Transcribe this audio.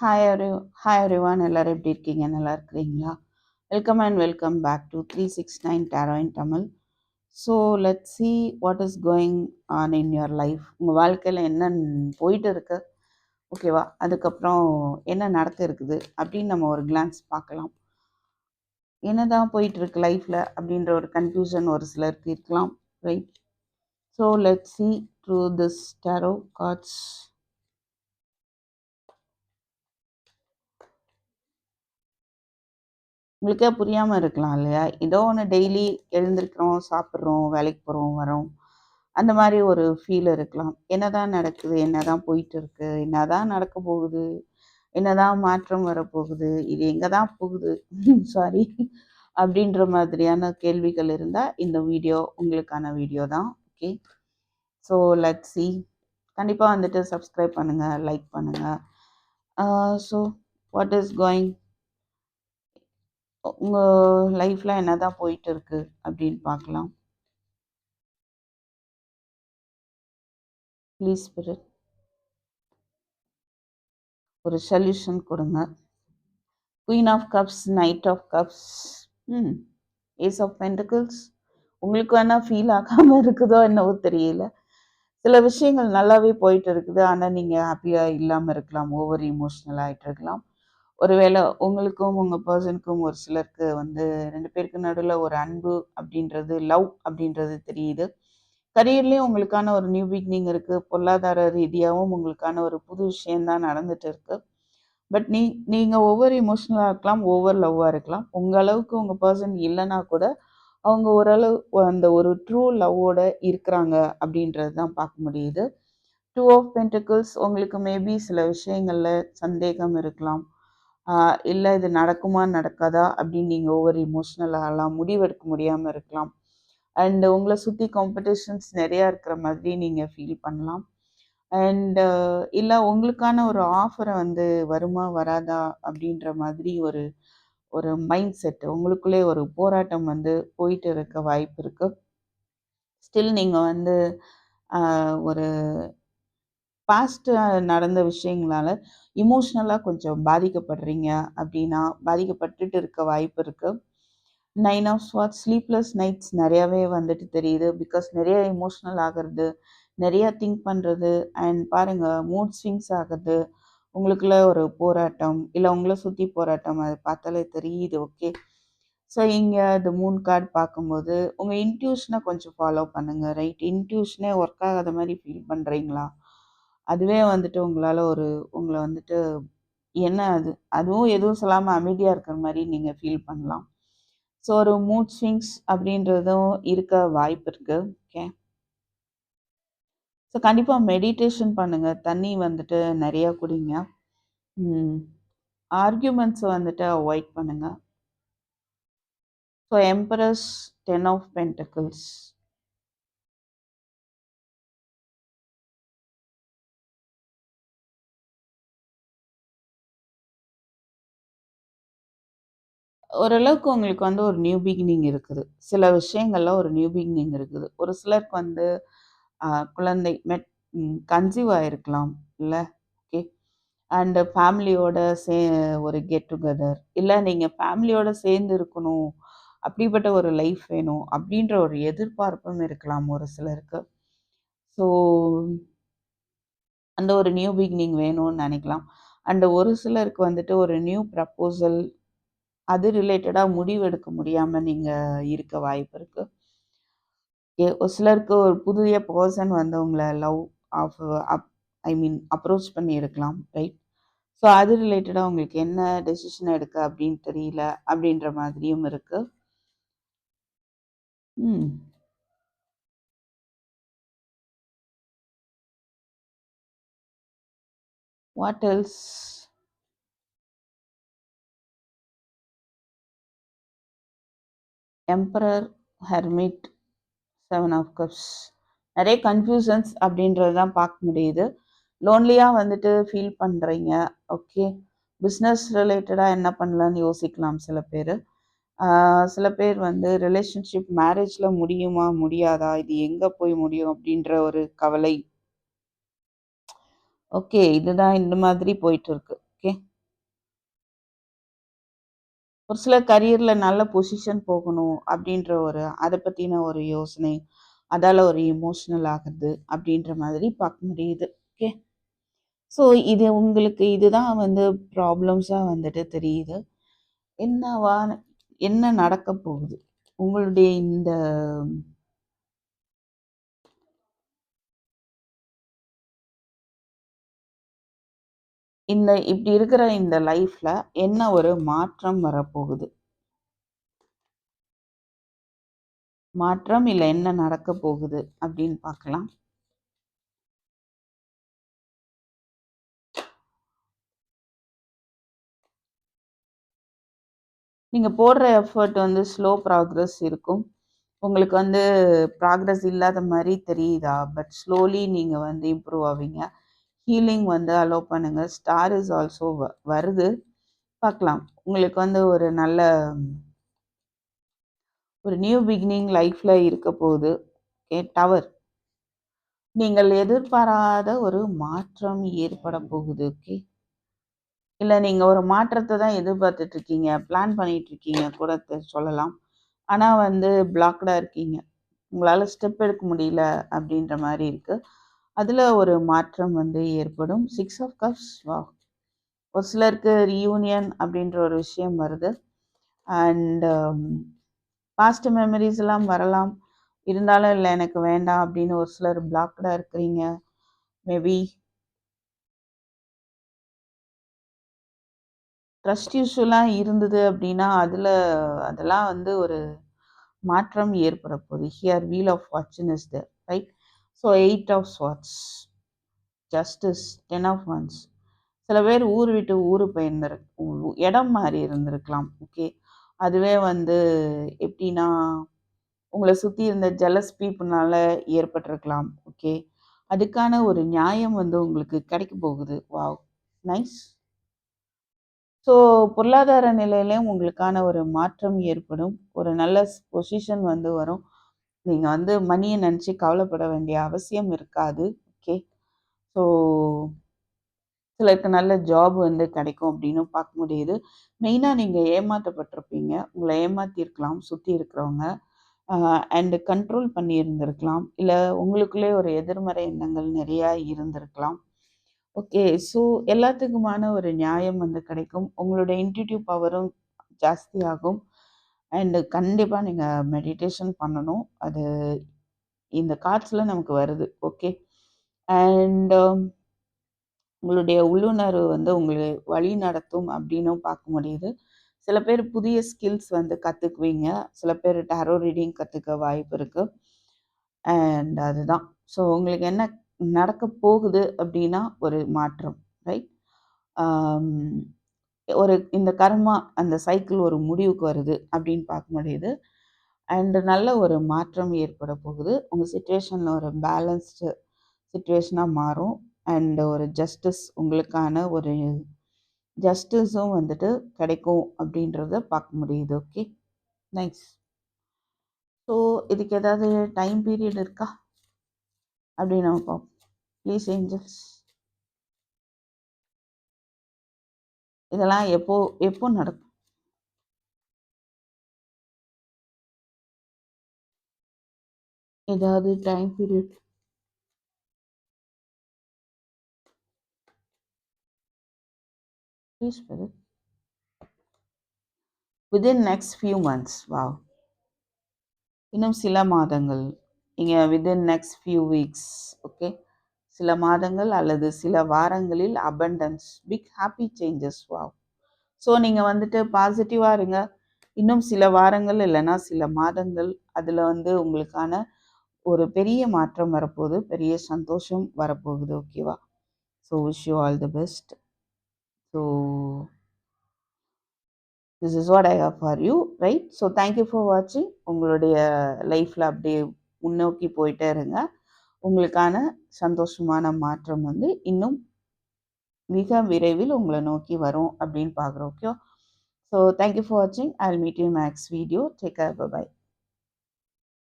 Hi every hi அரிவான் எல்லோரும் எப்படி இருக்கீங்க? நல்லா இருக்கிறீங்களா? Welcome and welcome back to three six nine tarot in Tamil so let see what is going on in your life உங்கள் வாழ்க்கையில் என்ன போயிட்டு இருக்கு? ஓகேவா அதுக்கப்புறம் என்ன நடக்க இருக்குது? அப்படின்னு நம்ம ஒரு கிளான்ஸ் பார்க்கலாம். என்ன தான் போயிட்டுருக்கு லைஃப்பில் அப்படின்ற ஒரு கன்ஃபியூஷன் ஒரு சிலருக்கு இருக்கலாம் right so let see through this tarot cards உங்களுக்கே புரியாமல் இருக்கலாம் இல்லையா? ஏதோ ஒன்று டெய்லி எழுந்திருக்கிறோம் சாப்பிட்றோம் வேலைக்கு போகிறோம் வரோம். அந்த மாதிரி ஒரு ஃபீல் இருக்கலாம். என்னதான் நடக்குது? என்னதான் போயிட்டு இருக்கு என்னதான் நடக்க போகுது? என்னதான் மாற்றம் வரப்போகுது? இது எங்கே தான் போகுது? சாரி அப்படின்ற மாதிரியான கேள்விகள் இருந்தால் இந்த வீடியோ உங்களுக்கான வீடியோ தான். ஓகே ஸோ லெட் சி கண்டிப்பாக வந்துட்டு சப்ஸ்கிரைப் பண்ணுங்கள் லைக் பண்ணுங்கள் ஸோ வாட் இஸ் கோயிங் உங்கள் லைஃப்பில் என்ன தான் போயிட்டு இருக்கு அப்படின்னு பார்க்கலாம். ப்ளீஸ் ஸ்பிரிட் ஒரு சொல்யூஷன் கொடுங்க. Queen of cups knight of cups hmm ace of pentacles உங்களுக்கு வேணால் ஃபீல் ஆகாமல் இருக்குதோ என்னவோ தெரியல. சில விஷயங்கள் நல்லாவே போயிட்டு இருக்குது. ஆனால் நீங்கள் ஹாப்பியாக இல்லாமல் இருக்கலாம். ஓவர் இமோஷ்னல் ஆகிட்டு இருக்கலாம். ஒருவேளை உங்களுக்கும் உங்கள் பர்சனுக்கும் ஒரு சிலருக்கு வந்து ரெண்டு பேருக்கு நடுவில் ஒரு அன்பு அப்படின்றது லவ் அப்படின்றது தெரியுது. கரியர்லேயும் உங்களுக்கான ஒரு நியூ பிகினிங் இருக்குது பொருளாதார ரீதியாகவும் உங்களுக்கான ஒரு புது விஷயந்தான் நடந்துட்டு இருக்குது பட் நீ நீங்கள் ஒவ்வொரு இமோஷனலாக இருக்கலாம் ஒவ்வொரு லவ்வாக இருக்கலாம். உங்கள் அளவுக்கு உங்கள் பர்சன் இல்லைன்னா கூட அவங்க ஓரளவு அந்த ஒரு ட்ரூ லவ்வோட இருக்கிறாங்க அப்படின்றது தான் பார்க்க முடியுது. டூ ஆஃப் பென்டிகிள்ஸ் உங்களுக்கு மேபி சில விஷயங்களில் சந்தேகம் இருக்கலாம். இல்லை இது நடக்குமா நடக்காதா? அப்படின்னு நீங்கள் ஒவ்வொரு இமோஷ்னலாகலாம் முடிவெடுக்க முடியாமல் இருக்கலாம். அண்டு உங்களை சுற்றி காம்படிஷன்ஸ் நிறையா இருக்கிற மாதிரி நீங்கள் ஃபீல் பண்ணலாம். அண்டு இல்லை உங்களுக்கான ஒரு ஆஃபரை வந்து வருமா வராதா அப்படின்ற மாதிரி ஒரு ஒரு மைண்ட் செட்டு உங்களுக்குள்ளே ஒரு போராட்டம் வந்து போயிட்டு இருக்க வாய்ப்பு இருக்குது ஸ்டில் நீங்கள் வந்து ஒரு பாஸ்ட் நடந்த விஷயங்களால இமோஷ்னலாக கொஞ்சம் பாதிக்கப்படுறீங்க அப்படின்னா பாதிக்கப்பட்டுட்டு இருக்க வாய்ப்பு இருக்குது nine of swords sleepless nights நிறையாவே வந்துட்டு தெரியுது. பிகாஸ் நிறைய இமோஷ்னல் ஆகிறது நிறையா திங்க் பண்ணுறது அண்ட் பாருங்கள் மூட் ஸ்விங்ஸ் ஆகுது உங்களுக்குள்ள ஒரு போராட்டம் இல்லை உங்களை சுற்றி போராட்டம் அதை பார்த்தாலே தெரியுது ஓகே ஸோ இங்கே இந்த மூணு கார்டு பார்க்கும்போது உங்கள் இன்ட்யூஷனை கொஞ்சம் ஃபாலோ பண்ணுங்கள் ரைட் இன்ட்யூஷனே ஒர்க் ஆகாத மாதிரி ஃபீல் பண்ணுறீங்களா அதுவே வந்துட்டு உங்களால் ஒரு உங்களை வந்துட்டு என்ன அது அதுவும் எதுவும் சொல்லாமல் அமைதியாக இருக்கிற மாதிரி நீங்கள் ஃபீல் பண்ணலாம். ஸோ ஒரு மூட் ஸ்விங்ஸ் அப்படின்றதும் இருக்க வாய்ப்பு இருக்குது ஓகே ஸோ கண்டிப்பாக மெடிடேஷன் பண்ணுங்கள் தண்ணி வந்துட்டு நிறையா குடிங்க. ஆர்கியூமெண்ட்ஸை வந்துட்டு அவாய்ட் பண்ணுங்கள் so empress ten of pentacles ஓரளவுக்கு உங்களுக்கு வந்து ஒரு நியூ பிகினிங் இருக்குது. சில விஷயங்கள்ல ஒரு நியூ பிகினிங் இருக்குது. ஒரு சிலருக்கு வந்து குழந்தை மெட் கன்சீவ் ஆகிருக்கலாம் இல்லை? ஓகே அண்டு ஃபேமிலியோட சே ஒரு கெட் டுகெதர் இல்லை நீங்கள் ஃபேமிலியோட சேர்ந்து இருக்கணும். அப்படிப்பட்ட ஒரு லைஃப் வேணும். அப்படின்ற ஒரு எதிர்பார்ப்பும் இருக்கலாம் ஒரு சிலருக்கு. ஸோ அந்த ஒரு நியூ பிகினிங் வேணும்னு நினைக்கலாம். அண்டு ஒரு சிலருக்கு வந்துட்டு ஒரு நியூ ப்ரப்போசல் அது ரிலேட்டடாக முடிவு எடுக்க முடியாமல் நீங்கள் இருக்க வாய்ப்பு இருக்குது ஒரு சிலருக்கு ஒரு புதிய பர்சன் வந்து உங்களை love of up I mean approach பண்ணி இருக்கலாம் ரைட் ஸோ அது ரிலேட்டடாக உங்களுக்கு என்ன டெசிஷன் எடுக்க அப்படின்னு தெரியல அப்படின்ற மாதிரியும் இருக்குது ம். What else emperor hermit seven of cups நிறைய கன்ஃபியூசன்ஸ் அப்படின்றது தான் பார்க்க முடியுது. லோன்லியாக வந்துட்டு ஃபீல் பண்ணுறீங்க ஓகே பிஸ்னஸ் ரிலேட்டடாக என்ன பண்ணலான்னு யோசிக்கலாம் சில பேர். சில பேர் வந்து ரிலேஷன்ஷிப் மேரேஜில் முடியுமா முடியாதா இது எங்கே போய் முடியும் அப்படின்ற ஒரு கவலை. ஓகே இதுதான் இந்த மாதிரி போயிட்டு இருக்கு. ஓகே ஒரு சில கரியரில் நல்ல பொசிஷன் போகணும் அப்படின்ற ஒரு அதை பற்றின ஒரு யோசனை அதால் ஒரு இமோஷனல் ஆகுது அப்படின்ற மாதிரி பார்க்க முடியுது. ஓகே ஸோ இது உங்களுக்கு இதுதான் வந்து ப்ராப்ளம்ஸாக வந்துட்டு தெரியுது. என்னவா என்ன நடக்க போகுது? உங்களுடைய இந்த இந்த இப்படி இருக்கிற இந்த லைஃப்ல என்ன ஒரு மாற்றம் வரப்போகுது? மாற்றம் இல்லை என்ன நடக்க போகுது அப்படின்னு பார்க்கலாம். நீங்கள் போடுற எஃபர்ட் வந்து ஸ்லோ ப்ராக்ரஸ் இருக்கும். உங்களுக்கு வந்து ப்ராக்ரஸ் இல்லாத மாதிரி தெரியுதா? பட் ஸ்லோலி நீங்கள் வந்து இம்ப்ரூவ் ஆவீங்க. ஹீலிங் வந்து அலோவ் பண்ணுங்கள் ஸ்டார் இஸ் ஆல்சோ வருது. பார்க்கலாம் உங்களுக்கு வந்து ஒரு நல்ல ஒரு நியூ பிகினிங் லைஃப்பில் இருக்க போகுது. ஓகே டவர் நீங்கள் எதிர்பாராத ஒரு மாற்றம் ஏற்பட போகுது. ஓகே இல்லை நீங்கள் ஒரு மாற்றத்தை தான் எதிர்பார்த்துட்டு இருக்கீங்க. பிளான் பண்ணிட்டு இருக்கீங்க. கூட சொல்லலாம். ஆனால் வந்து பிளாக்டாக இருக்கீங்க. உங்களால் ஸ்டெப் எடுக்க முடியல அப்படின்ற மாதிரி இருக்குது அதில் ஒரு மாற்றம் வந்து ஏற்படும். சிக்ஸ் ஆஃப் கப்ஸ் வா ஒரு சிலருக்கு ரீயூனியன் அப்படின்ற ஒரு விஷயம் வருது. அண்ட் பாஸ்ட் மெமரிஸ் எல்லாம் வரலாம். இருந்தாலும் இல்லை எனக்கு வேண்டாம் அப்படின்னு ஒரு சிலர் பிளாக்டாக இருக்கிறீங்க. மேபி ட்ரஸ்ட் இஷ்யூலாம் இருந்தது அப்படின்னா அதில் அதெல்லாம் வந்து ஒரு மாற்றம் ஏற்பட போகுது. Here wheel of வாட்சின் is the right so eight of swords justice ten of wands சில பேர் ஊர் விட்டு ஊர் போயிருந்திரு இடம் மாறி இருந்திருக்கலாம். ஓகே அதுவே வந்து எப்படின்னா உங்களை சுற்றி இருந்த ஜலஸ் பீப்புனால ஏற்பட்டிருக்கலாம். ஓகே அதுக்கான ஒரு நியாயம் வந்து உங்களுக்கு கிடைக்க போகுது. வாவ் நைஸ் ஸோ பொருளாதார நிலையிலையும் உங்களுக்கான ஒரு மாற்றம் ஏற்படும். ஒரு நல்ல பொசிஷன் வந்து வரும். நீங்கள் வந்து மணியை நினச்சி கவலைப்பட வேண்டிய அவசியம் இருக்காது. ஓகே? ஸோ சிலருக்கு நல்ல ஜாப் வந்து கிடைக்கும் அப்படின்னு பார்க்க முடியுது. மெயினாக நீங்கள் ஏமாற்றப்பட்டிருப்பீங்க உங்களை ஏமாற்றிருக்கலாம் சுற்றி இருக்கிறவங்க. அண்டு கண்ட்ரோல் பண்ணியிருந்திருக்கலாம். இல்லை உங்களுக்குள்ளே ஒரு எதிர்மறை எண்ணங்கள் நிறையா இருந்திருக்கலாம். ஓகே ஸோ எல்லாத்துக்குமான ஒரு நியாயம் வந்து கிடைக்கும். உங்களோட இன்டியூட்டிவ் பவரும் ஜாஸ்தியாகும். அண்டு கண்டிப்பாக நீங்கள் மெடிடேஷன் பண்ணணும். அது இந்த கார்ட்ஸில் நமக்கு வருது. ஓகே அண்டு um, உங்களுடைய உள்ளுணர்வு வந்து உங்களை வழி நடத்தும் அப்படின்னும் பார்க்க முடியுது. சில பேர் புதிய ஸ்கில்ஸ் வந்து கற்றுக்குவீங்க சில பேர் டேரோ ரீடிங் கற்றுக்க வாய்ப்பு இருக்குது அண்ட் அதுதான். ஸோ உங்களுக்கு என்ன நடக்க போகுது அப்படின்னா ஒரு மாற்றம். ரைட் um, ஒரு இந்த கர்மா அந்த சைக்கிள் ஒரு முடிவுக்கு வருது அப்படின்னு பார்க்க முடியுது. அண்டு நல்ல ஒரு மாற்றம் ஏற்பட போகுது. உங்கள் சுச்சுவேஷனில் ஒரு பேலன்ஸ்டு சுச்சுவேஷனாக மாறும். அண்டு ஒரு ஜஸ்டிஸ் உங்களுக்கான ஒரு ஜஸ்டிஸும் வந்துட்டு கிடைக்கும் அப்படின்றத பார்க்க முடியுது. ஓகே நைஸ் ஸோ இதுக்கு ஏதாவது டைம் பீரியட் இருக்கா? அப்படின்னு நம்ம பார்ப்போம். ப்ளீஸ் ஏஞ்சல்ஸ் இதெல்லாம் எப்போ எப்போ நடக்கும்? ஏதாவது time period please within next few months wow இன்னும் சில மாதங்கள். இங்கே within next few weeks okay சில மாதங்கள் அல்லது சில வாரங்களில் abundance big happy changes wow so நீங்கள் வந்துட்டு பாசிட்டிவாக இருங்க. இன்னும் சில வாரங்கள் இல்லைன்னா சில மாதங்கள் அதில் வந்து உங்களுக்கான ஒரு பெரிய மாற்றம் வரப்போகுது பெரிய சந்தோஷம் வரப்போகுது ஓகேவா so wish you all the best so this is what I have for you right so thank you for வாட்சிங் உங்களுடைய லைஃப்பில் அப்படியே முன்னோக்கி போயிட்டே இருங்க. உங்களுக்கான சந்தோஷமான மாற்றம் வந்து இன்னும் மிக விரைவில் உங்களை நோக்கி வரும் அப்படின்னு பார்க்குறோம் ஓகே ஸோ தேங்க்யூ ஃபார் வாட்சிங் I meet you next video take care bye